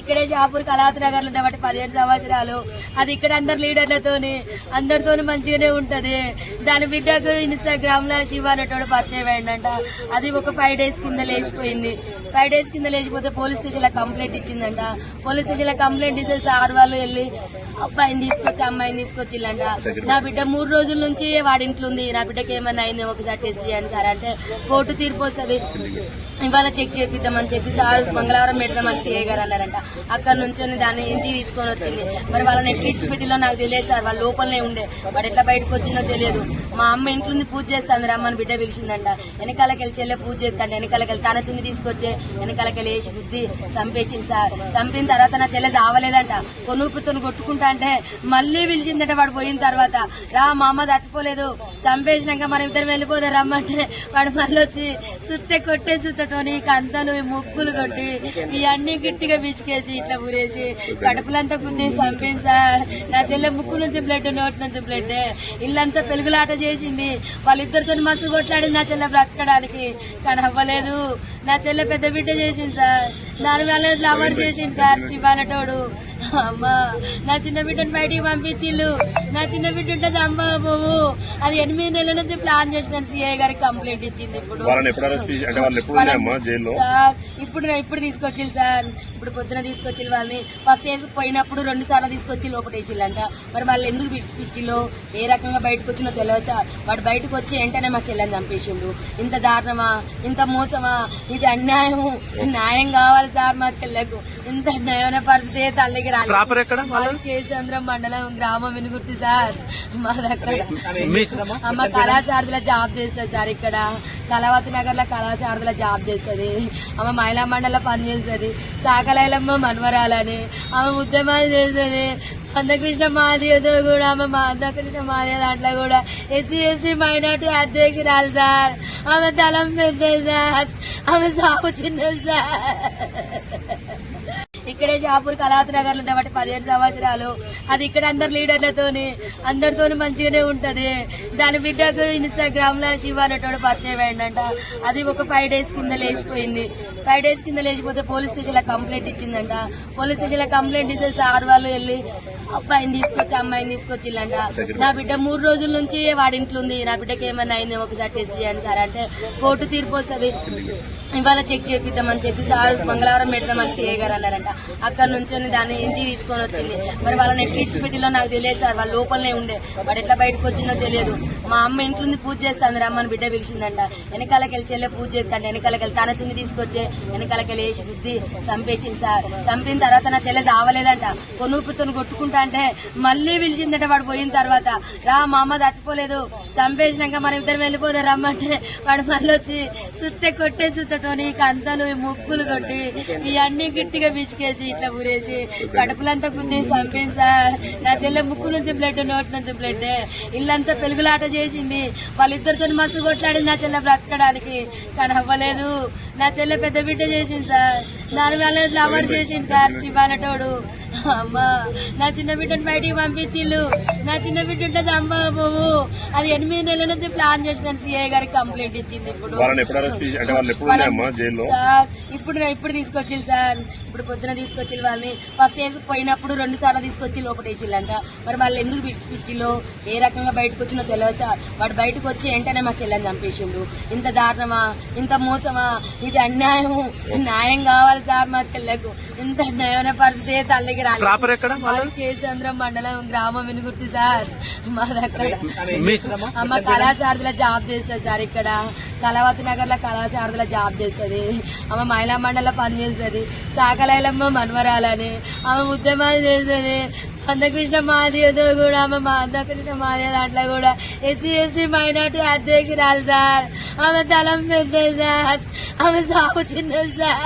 ఇక్కడే షాపూర్ కళాత్ నగర్లో పదిహేను సంవత్సరాలు. అది ఇక్కడ అందరు లీడర్లతోని అందరితో మంచిగానే ఉంటది. దాని బిడ్డకు ఇన్స్టాగ్రామ్లో శివ అనేటోడు పరిచయం అయిందంట. అది ఒక ఫైవ్ డేస్ కింద లేచిపోయింది. ఫైవ్ డేస్ కింద లేచిపోతే పోలీస్ స్టేషన్లో కంప్లైంట్ ఇచ్చిందంట. పోలీస్ స్టేషన్లో కంప్లైంట్ ఇస్తే సార్ వాళ్ళు వెళ్ళి అబ్బాయిని తీసుకొచ్చి అమ్మాయిని తీసుకొచ్చిల్లంట నా బిడ్డ మూడు రోజుల నుంచి వాడింట్లో ఉంది. నా బిడ్డకి ఏమైనా అయింది ఒకసారి టెస్ట్ చేయండి సార్ అంటే కోర్టు తీర్పు వస్తుంది. ఇవాళ చెక్ చేపిద్దామని చెప్పి సార్ మంగళవారం పెడదామని సిఏ గారు అన్నారంట. అక్కడ నుంచి దాన్ని ఇంటికి తీసుకొని వచ్చింది. మరి వాళ్ళని ఎట్లా ఇచ్చిపెట్టిలో నాకు తెలియదు సార్. వాళ్ళ లోపలనే ఉండే. వాడు ఎట్లా బయటకు వచ్చిందో తెలియదు. మా అమ్మ ఇంట్లో ఉంది పూజ చేస్తాను రమ్మని బిడ్డ పిలిచిందంట. వెనకాలకి వెళ్ళి చెల్లె పూజ చేస్తాంట వెనకాలకి వెళ్ళి తన చున్ని తీసుకొచ్చే వెనకాలకి వెళ్ళి వేసి బుద్ధి చంపేసింది సార్. చంపిన తర్వాత నా చెల్లె చావలేదంట. కొనుక్కుతో కొట్టుకుంటా అంటే మళ్ళీ పిలిచిందట వాడు పోయిన తర్వాత రా మా అమ్మ చచ్చిపోలేదు చంపేసినాక మనం ఇద్దరు వెళ్ళిపోతే రమ్మంటే వాడు మళ్ళీ వచ్చి సుత్తె కొట్టే సుత్తతోని కంతలు ముగ్గులు కొట్టి ఇవన్నీ గట్టిగా పిచ్చుకేసి ఇట్లా ఊరేసి కడుపులంతా గుద్ది చంపింది సార్. నా చెల్లె ముక్కు నుంచి బ్లడ్ నోటి నుంచి బ్లడ్ ఇల్లంతా పెలుగులాట చేసింది. వాళ్ళిద్దరితో మస్తు కొట్లాడింది నా చెల్లె బ్రతకడానికి. కానీ అవ్వలేదు. నా చెల్లె పెద్ద బిడ్డ చేసింది సార్. దాని వల్ల లవర్ చేసింది సార్ శివానటోడు అమ్మా నా చిన్న బిడ్డను బయటికి పంపించిల్లు. నా చిన్న బిడ్డ ఉంటే చంపబోవు అది ఎనిమిది నెలల నుంచి ప్లాన్ చేసినాను సిఐ గారికి కంప్లైంట్ ఇచ్చింది ఇప్పుడు. సార్ ఇప్పుడు ఇప్పుడు తీసుకొచ్చిల్లు సార్. ఇప్పుడు పొద్దున తీసుకొచ్చి వాళ్ళని. ఫస్ట్ వేసి పోయినప్పుడు రెండు సార్లు తీసుకొచ్చి లోపటేసిల్లంట మరి వాళ్ళు ఎందుకు పిచ్చిలో ఏ రకంగా బయటకు వచ్చినో తెలియదు సార్. వాడు బయటకు వచ్చి వెంటనే మా చెల్లెని చంపేసిండు. ఇంత దారుణమా? ఇంత మోసమా? ఇది అన్యాయము. న్యాయం కావాలి సార్ మా చెల్లెకు. ఇంత న్యాయమైన పరిస్థితి తల్లికి రాలేదు. ప్రాపర్ ఎక్కడ మాది కేసంద్రం మండలం గ్రామం వినుగుర్తి సార్. మా దగ్గర. మీ అమ్మ కళాశారదిలో జాబ్ చేస్తుంది సార్ ఇక్కడ. కళావతి నగర్లో కళాశారదిలో జాబ్ చేస్తుంది. అమ్మ మహిళా మండలిలో పనిచేస్తుంది సాకలైలమ్మ మన్వరాలని ఆమె ఉద్యమాలు చేసేది అందకృష్ణ మాదేవ్తో కూడా ఆమె మా అందకృష్ణ మాదేవ్ దాంట్లో కూడా. ఎస్సీ ఎస్టీ మైనార్టీ అధ్యక్షురాలు సార్. ఆమె తలం పెద్ద సార్. ఆమె సాగు చిన్న సార్. ఇక్కడే షాపూర్ కళాత్ నగర్లో పదిహేను సంవత్సరాలు. అది ఇక్కడ అందరు లీడర్లతోని అందరితోని మంచిగానే ఉంటది. దాని బిడ్డకు ఇన్స్టాగ్రామ్లో శివ అనేటోడు పరిచయం అయిందంట. అది ఒక ఫైవ్ డేస్ కింద లేచిపోయింది. ఫైవ్ డేస్ కింద లేచిపోతే పోలీస్ స్టేషన్లో కంప్లైంట్ ఇచ్చిందంట. పోలీస్ స్టేషన్లో కంప్లైంట్ ఇస్తే సార్ వాళ్ళు వెళ్ళి అబ్బాయిని తీసుకొచ్చి అమ్మాయిని తీసుకొచ్చిల్లంట. నా బిడ్డ మూడు రోజుల నుంచి వాడింట్లో ఉంది. నా బిడ్డకి ఏమైనా అయింది ఒకసారి టెస్ట్ చేయండి సార్ అంటే కోర్టు తీర్పు వస్తుంది. ఇవాళ చెక్ చేపిద్దామని చెప్పి సార్ మంగళవారం పెడదామని సీఏ గారు అన్నారంట. అక్కడ నుంచి దాన్ని ఇంటికి తీసుకొని వచ్చింది. మరి వాళ్ళని ఎట్లా ఇచ్చిపెట్టిలో నాకు తెలియదు సార్. వాళ్ళ లోపలనే ఉండే. వాడు ఎట్లా బయటకు వచ్చిందో తెలియదు. మా అమ్మ ఇంట్లో ఉంది పూజ చేస్తాను రమ్మని బిడ్డ పిలిచిందంట. వెనకాలకెళ్ళి చెల్లె పూజ చేస్తాంట వెనకాలకెళ్ళి తన చున్ని తీసుకొచ్చే వెనకాలకెళ్ళి వేసి బుద్ధి చంపేసింది సార్. చంపిన తర్వాత నా చెల్లె చావలేదంట. కొనుక్కుతో కొట్టుకుంటా అంటే మళ్ళీ పిలిచిందట వాడు పోయిన తర్వాత రా మా అమ్మ చచ్చిపోలేదు చంపేసినాక మనం ఇద్దరం వెళ్ళిపోతే రమ్మంటే వాడు మళ్ళీ వచ్చి సుత్తె కొట్టే సుత్తతోని కంతలు ముక్కులు కొట్టి ఇవన్నీ గట్టిగా బిచికేసి ఇట్లా ఊరేసి కడుపులంతా కుద్ది చంపింది సార్. నా చెల్లె ముక్కు నుంచి బ్లడ్ నోటి నుంచి బ్లడ్. ఇల్లంతా పెలుగులాట చేసింది. వాళ్ళిద్దరితో మస్తు కొట్లాడింది నా చెల్లె బ్రతకడానికి. కానీ అవ్వలేదు. నా చెల్లె పెద్ద బిడ్డ చేసింది సార్. దాని వల్ల లవర్ చేసింది సార్ శివాలటోడు అమ్మా నా చిన్న బిడ్డను బయటికి పంపించిల్లు. నా చిన్న బిడ్డ ఉంటే చంపబోవు అది ఎనిమిది నెలల నుంచి ప్లాన్ చేసినాను సిఐ గారికి కంప్లైంట్ ఇచ్చింది ఇప్పుడు. సార్ ఇప్పుడు ఇప్పుడు తీసుకొచ్చిల్లు సార్. ఇప్పుడు పొద్దున తీసుకొచ్చి వాళ్ళని. ఫస్ట్ వేసి పోయినప్పుడు రెండు సార్లు తీసుకొచ్చి లోపటేసిల్లంట మరి వాళ్ళు ఎందుకు పిచ్చిలో ఏ రకంగా బయటకు వచ్చినో తెలియదు సార్. వాడు బయటకు వచ్చి వెంటనే మా చెల్లెని చంపేసిండు. ఇంత దారుణమా? ఇంత మోసమా? ఇది అన్యాయము. న్యాయం కావాలి సార్ మా చెల్లెకు. ఇంత న్యాయమైన పరిస్థితి తల్లికి ప్రాపర్ ఎక్కడ మాది కేసంద్రం మండలం గ్రామం వినుగుర్తి సార్. మా దగ్గర మీ అమ్మ కళాశారదిలో జాబ్ చేస్తుంది సార్ ఇక్కడ. కళావతి నగర్లో కళాశారదిలో జాబ్ చేస్తుంది. ఆమె మహిళా మండలిలో పనిచేస్తుంది సాకలైలమ్మ మన్వరాలని ఆమె ఉద్యమాలు చేస్తుంది. అందకృష్ణ మాదేవ్తో కూడా. ఆమె మా అందకృష్ణ మాదేవ్ దాంట్లో కూడా. ఎస్సీ ఎస్టీ మైనార్టీ అధ్యక్షురాలు సార్. ఆమె తలం పెద్ద సార్. ఆమె సాగు చిన్నది సార్.